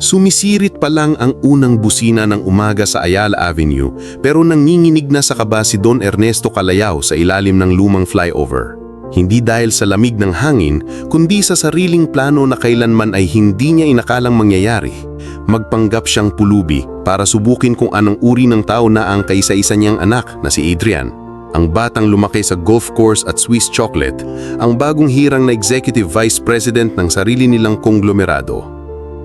Sumisirit pa lang ang unang busina ng umaga sa Ayala Avenue pero nanginginig na sa kaba si Don Ernesto Calayao sa ilalim ng lumang flyover. Hindi dahil sa lamig ng hangin, kundi sa sariling plano na kailanman ay hindi niya inakalang mangyayari. Magpanggap siyang pulubi para subukin kung anong uri ng tao na ang kaisa-isa niyang anak na si Adrian. Ang batang lumaki sa golf course at Swiss chocolate, ang bagong hirang na executive vice president ng sarili nilang konglomerado.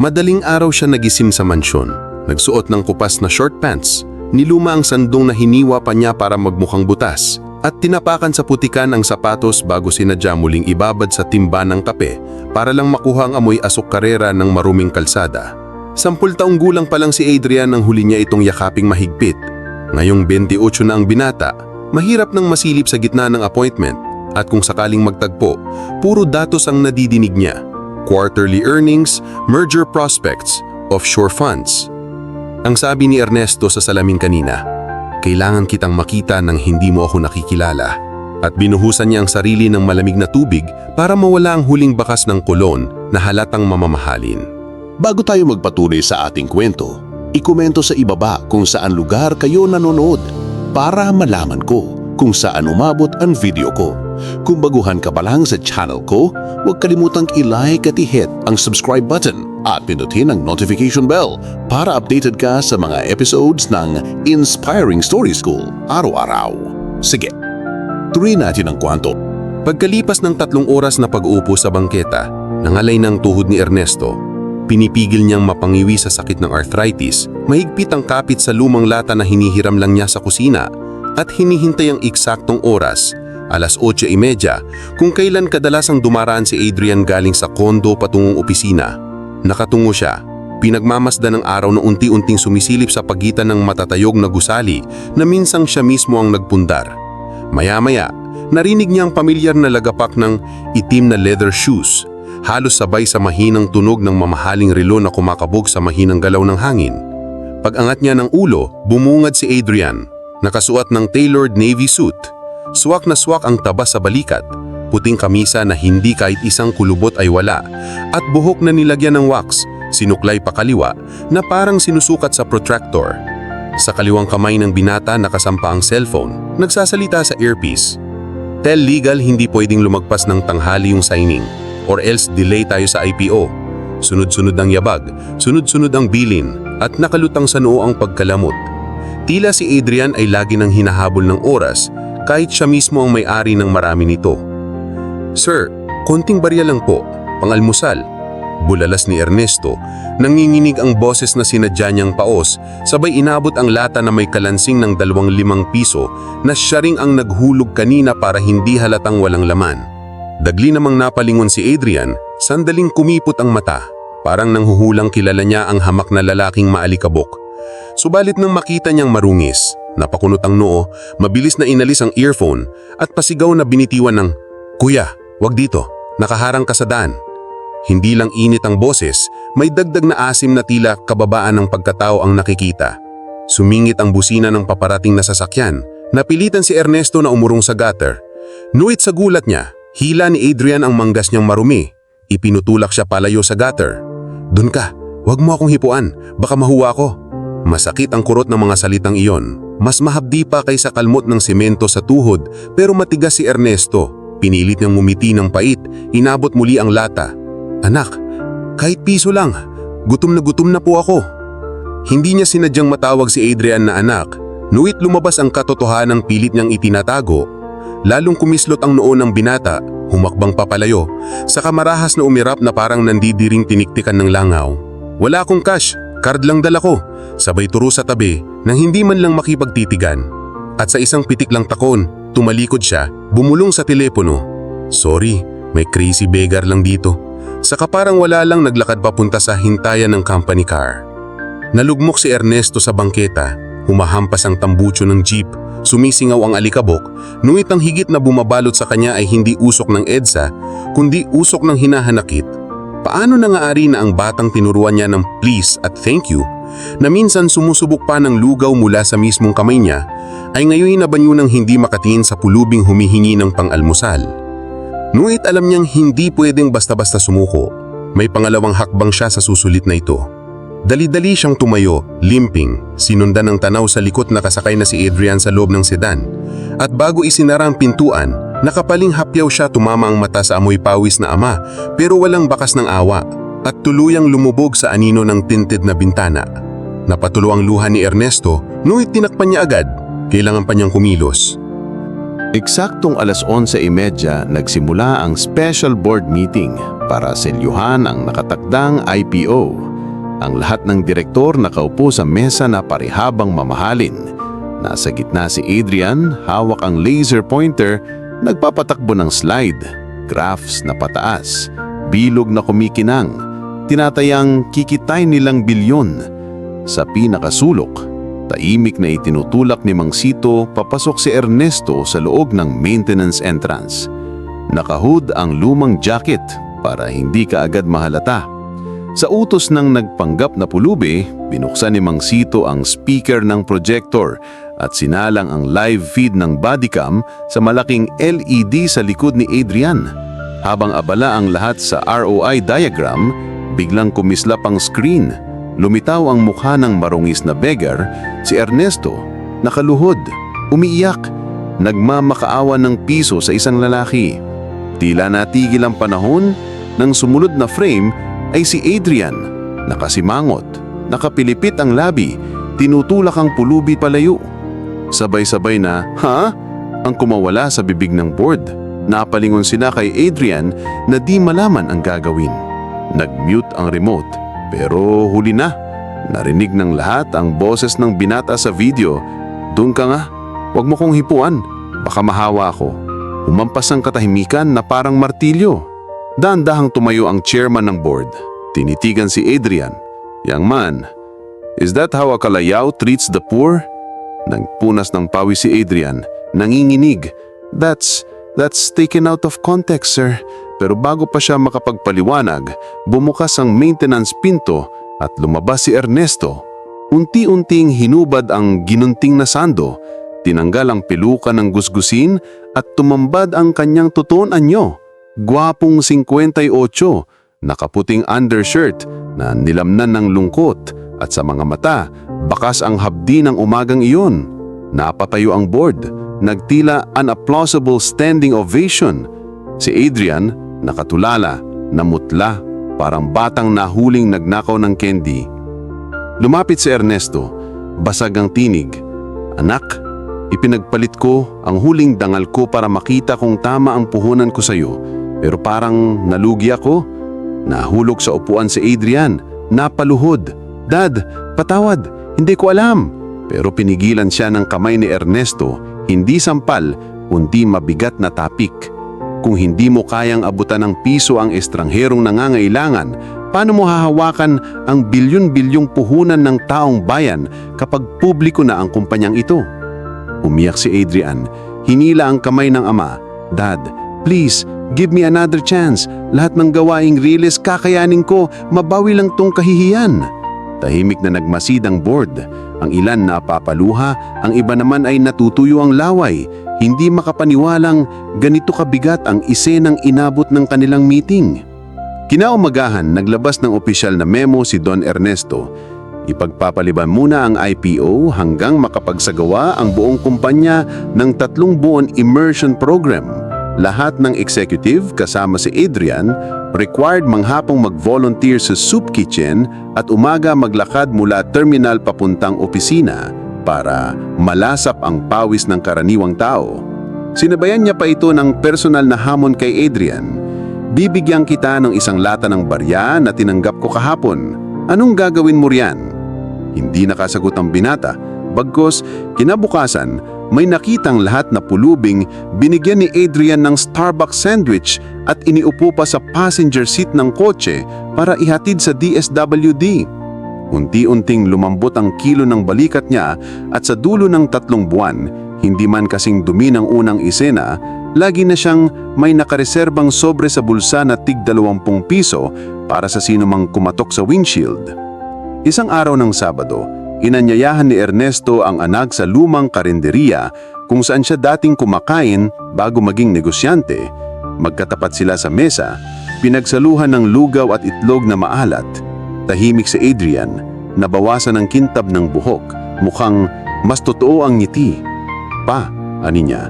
Madaling araw siya nagising sa mansyon. Nagsuot ng kupas na short pants. Niluma ang sandong na hiniwa pa niya para magmukhang butas. At tinapakan sa putikan ang sapatos bago sinadya muling ibabad sa timba ng kape para lang makuha ang amoy asok karera ng maruming kalsada. Sampul taong gulang pa lang si Adrian nang huli niya itong yakaping mahigpit. Ngayong 28 na ang binata, mahirap nang masilip sa gitna ng appointment at kung sakaling magtagpo, puro datos ang nadidinig niya quarterly earnings, merger prospects, offshore funds. Ang sabi ni Ernesto sa salamin kanina, kailangan kitang makita nang hindi mo ako nakikilala. At binuhusan niya ang sarili ng malamig na tubig para mawala ang huling bakas ng kolon na halatang mamamahalin. Bago tayo magpatuloy sa ating kwento, ikomento sa ibaba kung saan lugar kayo nanonood para malaman ko kung saan umabot ang video ko. Kung baguhan ka pa lang sa channel ko, huwag kalimutang i-like at i-hit ang subscribe button at pindutin ang notification bell para updated ka sa mga episodes ng Inspiring Story School araw-araw. Sige, tuloy natin ang kwanto. Pagkalipas ng tatlong oras na pag-uupo sa bangketa, nangalay ng tuhod ni Ernesto. Pinipigil niyang mapangiwi sa sakit ng arthritis, mahigpit ang kapit sa lumang lata na hinihiram lang niya sa kusina at hinihintay ang eksaktong oras alas 8.30 kung kailan kadalasang dumaraan si Adrian galing sa kondo patungong opisina. Nakatungo siya, pinagmamasdan ng araw na unti-unting sumisilip sa pagitan ng matatayog na gusali na minsang siya mismo ang nagpundar. Maya-maya, narinig niyang pamilyar na lagapak ng itim na leather shoes, halos sabay sa mahinang tunog ng mamahaling relo na kumakabog sa mahinang galaw ng hangin. Pag-angat niya ng ulo, bumungad si Adrian, nakasuot ng tailored navy suit. Swak na swak ang taba sa balikat, puting kamisa na hindi kahit isang kulubot ay wala, at buhok na nilagyan ng wax, sinuklay pa kaliwa na parang sinusukat sa protractor. Sa kaliwang kamay ng binata nakasampa ang cellphone, nagsasalita sa earpiece. Tell legal hindi pwedeng lumagpas ng tanghali yung signing or else delay tayo sa IPO. Sunod-sunod ang yabag, sunod-sunod ang bilin at nakalutang sa noo ang pagkalamot. Tila si Adrian ay lagi nang hinahabol ng oras kahit siya mismo ang may-ari ng marami nito. Sir, konting barya lang po, pangalmusal. Bulalas ni Ernesto, nanginginig ang boses na sinadya niyang paos, sabay inabot ang lata na may kalansing ng dalawang limang piso na siya ring ang naghulog kanina para hindi halatang walang laman. Dagli namang napalingon si Adrian, sandaling kumipot ang mata. Parang nanghuhulang kilala niya ang hamak na lalaking maalikabok. Subalit nang makita niyang marungis, napakunot ang noo, mabilis na inalis ang earphone at pasigaw na binitiwan ng, Kuya, wag dito, nakaharang ka sa daan. Hindi lang init ang boses, may dagdag na asim na tila kababaan ng pagkatao ang nakikita. Sumingit ang busina ng paparating na sasakyan, napilitan si Ernesto na umurong sa gutter. Nuit sa gulat niya, hila ni Adrian ang manggas niyang marumi. Ipinutulak siya palayo sa gutter. Doon ka, wag mo akong hipuan, baka mahuwa ko. Masakit ang kurot ng mga salitang iyon. Mas mahabdi pa kaysa kalmot ng semento sa tuhod pero matigas si Ernesto. Pinilit niyang ngumiti ng pait, inabot muli ang lata. Anak, kahit piso lang, gutom na gutom na po ako. Hindi niya sinadyang matawag si Adrian na anak, nuit lumabas ang katotohanang pilit niyang itinatago. Lalong kumislot ang noo ng binata, humakbang papalayo, sa kamarahas na umirap na parang nandidiring tiniktikan ng langaw. Wala akong cash, card lang dala ko, sabay turo sa tabi nang hindi man lang makipagtitigan. At sa isang pitik lang takon, tumalikod siya, bumulong sa telepono. Sorry, may crazy beggar lang dito. Saka parang wala lang naglakad papunta sa hintayan ng company car. Nalugmok si Ernesto sa bangketa, humahampas ang tambucho ng jeep, sumisingaw ang alikabok, ngunit ang higit na bumabalot sa kanya ay hindi usok ng EDSA, kundi usok ng hinahanakit. Paano na nga ari na ang batang tinuruan niya ng please at thank you, na minsan sumusubok pa ng lugaw mula sa mismong kamay niya, ay ngayon nabanyo ng hindi makatingin sa pulubing humihingi ng pang-almusal. Ngunit alam niyang hindi pwedeng basta-basta sumuko. May pangalawang hakbang siya sa susulit na ito. Dali-dali siyang tumayo, limping, sinundan ng tanaw sa likot na kasakay na si Adrian sa loob ng sedan. At bago isinara ang pintuan, nakapaling hapyaw siya tumama ang mata sa amoy pawis na ama pero walang bakas ng awa at tuluyang lumubog sa anino ng tinted na bintana. Napatulo ang luha ni Ernesto ngunit tinakpan niya agad. Kailangan pa niyang kumilos. Eksaktong alas 11.30 nagsimula ang special board meeting para selyuhan ang nakatakdang IPO. Ang lahat ng direktor nakaupo sa mesa na parehabang mamahalin. Nasa gitna si Adrian, hawak ang laser pointer, nagpapatakbo ng slide, graphs na pataas, bilog na kumikinang, tinatayang kikitay nilang bilyon. Sa pinakasulok, Taimik na itinutulak ni Mang Sito papasok si Ernesto sa loob ng maintenance entrance. Nakahood ang lumang jacket para hindi ka agad mahalata. Sa utos ng nagpanggap na pulubi, binuksan ni Mang Sito ang speaker ng projector at sinalang ang live feed ng bodycam sa malaking LED sa likod ni Adrian. Habang abala ang lahat sa ROI diagram, biglang kumislap ang screen Lumitaw ang mukha ng marungis na beggar, si Ernesto, nakaluhod, umiiyak, nagmamakaawa ng piso sa isang lalaki. Tila natigil ang panahon, nang sumunod na frame ay si Adrian, nakasimangot, nakapilipit ang labi, tinutulak ang pulubi palayo. Sabay-sabay na, ha? Ang kumawala sa bibig ng board. Napalingon sila kay Adrian na di malaman ang gagawin. Nag-mute ang remote pero huli na, narinig ng lahat ang boses ng binata sa video. Doon ka nga, huwag mo kong hipuan, baka mahawa ako. Umampas ang katahimikan na parang martilyo. Dahan-dahang tumayo ang chairman ng board. Tinitigan si Adrian. Young man, is that how a kalayaw treats the poor? Nagpunas ng pawis si Adrian, nanginginig. That's, that's taken out of context, sir. Pero bago pa siya makapagpaliwanag, bumukas ang maintenance pinto at lumabas si Ernesto. Unti-unting hinubad ang ginunting na sando, tinanggal ang peluka ng gusgusin at tumambad ang kanyang tutuon anyo. Gwapong 58, nakaputing undershirt na nilamnan ng lungkot at sa mga mata, bakas ang habdi ng umagang iyon. Napatayo ang board, nagtila an applausible standing ovation. Si Adrian, nakatulala, namutla, parang batang nahuling nagnakaw ng candy. Lumapit si Ernesto, basag ang tinig. Anak, ipinagpalit ko ang huling dangal ko para makita kung tama ang puhunan ko sa iyo. Pero parang nalugi ako. Nahulog sa upuan si Adrian, napaluhod. Dad, patawad, hindi ko alam. Pero pinigilan siya ng kamay ni Ernesto, hindi sampal, kundi mabigat na tapik. Kung hindi mo kayang abutan ng piso ang estrangherong nangangailangan, paano mo hahawakan ang bilyon-bilyong puhunan ng taong bayan kapag publiko na ang kumpanyang ito? Umiyak si Adrian. Hinila ang kamay ng ama. Dad, please, give me another chance. Lahat ng gawaing riles kakayanin ko, mabawi lang tong kahihiyan. Tahimik na nagmasid ang board. Ang ilan napapaluha, ang iba naman ay natutuyo ang laway. Hindi makapaniwalang ganito kabigat ang isenang inabot ng kanilang meeting. Kinaumagahan, naglabas ng opisyal na memo si Don Ernesto. Ipagpapaliban muna ang IPO hanggang makapagsagawa ang buong kumpanya ng tatlong buon immersion program. Lahat ng executive kasama si Adrian required manghapong mag-volunteer sa soup kitchen at umaga maglakad mula terminal papuntang opisina para malasap ang pawis ng karaniwang tao. Sinabayan niya pa ito ng personal na hamon kay Adrian. Bibigyan kita ng isang lata ng barya na tinanggap ko kahapon. Anong gagawin mo riyan? Hindi nakasagot ang binata. Bagkos, kinabukasan, may nakitang lahat na pulubing binigyan ni Adrian ng Starbucks sandwich at iniupo pa sa passenger seat ng kotse para ihatid sa DSWD. Unti-unting lumambot ang kilo ng balikat niya at sa dulo ng tatlong buwan, hindi man kasing dumi ng unang isena, lagi na siyang may nakareserbang sobre sa bulsa na tig 20 piso para sa sinumang kumatok sa windshield. Isang araw ng Sabado, inanyayahan ni Ernesto ang anak sa lumang karinderiya kung saan siya dating kumakain bago maging negosyante. Magkatapat sila sa mesa, pinagsaluhan ng lugaw at itlog na maalat. Tahimik si Adrian, nabawasan ang kintab ng buhok, mukhang mas totoo ang ngiti. Pa, ani niya,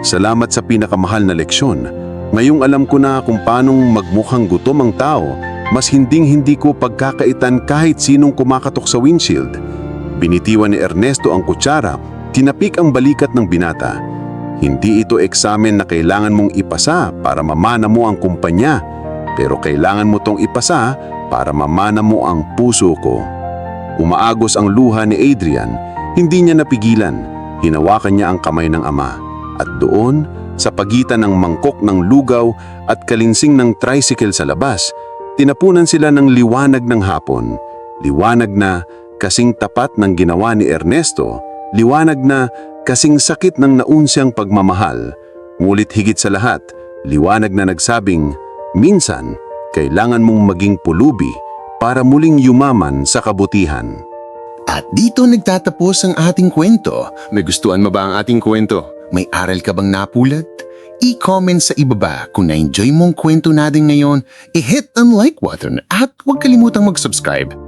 salamat sa pinakamahal na leksyon. Ngayong alam ko na kung paanong magmukhang gutom ang tao, mas hinding-hindi ko pagkakaitan kahit sinong kumakatok sa windshield. Binitiwan ni Ernesto ang kutsara, tinapik ang balikat ng binata. Hindi ito eksamen na kailangan mong ipasa para mamana mo ang kumpanya, pero kailangan mo tong ipasa para mamana mo ang puso ko. Umaagos ang luha ni Adrian, hindi niya napigilan. Hinawakan niya ang kamay ng ama. At doon, sa pagitan ng mangkok ng lugaw at kalinsing ng tricycle sa labas, tinapunan sila ng liwanag ng hapon. Liwanag na kasing tapat ng ginawa ni Ernesto, liwanag na kasing sakit ng naunsyang pagmamahal. Ngulit higit sa lahat, liwanag na nagsabing, minsan, kailangan mong maging pulubi para muling yumaman sa kabutihan. At dito nagtatapos ang ating kwento. Nagustuhan mo ba ang ating kwento? May aral ka bang napulot? I-comment sa ibaba kung na-enjoy mong kwento natin ngayon, i-hit ang like button at huwag kalimutang mag-subscribe.